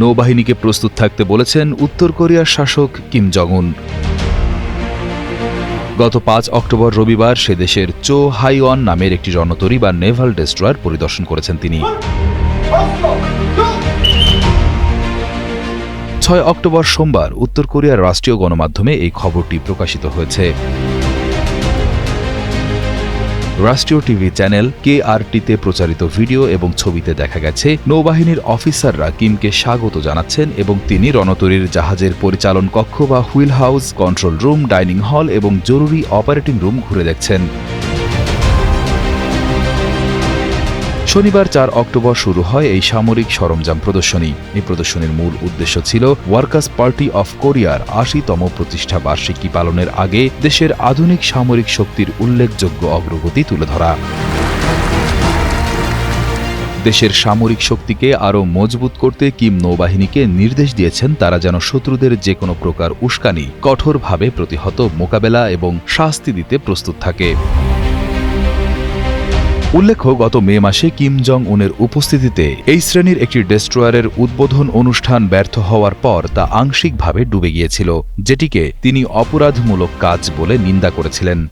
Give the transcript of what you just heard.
নৌবাহিনীকে প্রস্তুত থাকতে বলেছেন উত্তর কোরিয়ার শাসক কিম জং গত পাঁচ অক্টোবর রবিবার সে দেশের চো হাইওয়ান নামের একটি রণতরী বা নেভাল ডেস্ট্রয়ার পরিদর্শন করেছেন তিনি। ছয় অক্টোবর সোমবার উত্তর কোরিয়ার রাষ্ট্রীয় গণমাধ্যমে এই খবরটি প্রকাশিত হয়েছে। রাষ্ট্রীয় টিভি চ্যানেল কে তে প্রচারিত ভিডিও এবং ছবিতে দেখা গেছে, নৌবাহিনীর অফিসাররা কিমকে স্বাগত জানাচ্ছেন এবং তিনি রণতরীর জাহাজের পরিচালন কক্ষ বা wheel house, control room, dining hall এবং জরুরি অপারেটিং রুম ঘুরে দেখছেন। শনিবার চার অক্টোবর শুরু হয় এই সামরিক সরঞ্জাম প্রদর্শনী। এই প্রদর্শনীর মূল উদ্দেশ্য ছিল ওয়ার্কার্স পার্টি অফ কোরিয়ার আশিতম প্রতিষ্ঠা বার্ষিকী পালনের আগে দেশের আধুনিক সামরিক শক্তির উল্লেখযোগ্য অগ্রগতি তুলে ধরা। দেশের সামরিক শক্তিকে আরও মজবুত করতে কিম নৌবাহিনীকে নির্দেশ দিয়েছেন তারা যেন শত্রুদের যে কোনো প্রকার উস্কানি কঠোরভাবে প্রতিহত মোকাবেলা এবং শাস্তি দিতে প্রস্তুত থাকে। উল্লেখ্য, গত মে মাসে কিম জং উনের উপস্থিতিতে এই শ্রেণির একটি ডেস্ট্রয়ারের উদ্বোধন অনুষ্ঠান ব্যর্থ হওয়ার পর তা আংশিকভাবে ডুবে গিয়েছিল, যেটিকে তিনি অপরাধমূলক কাজ বলে নিন্দা করেছিলেন।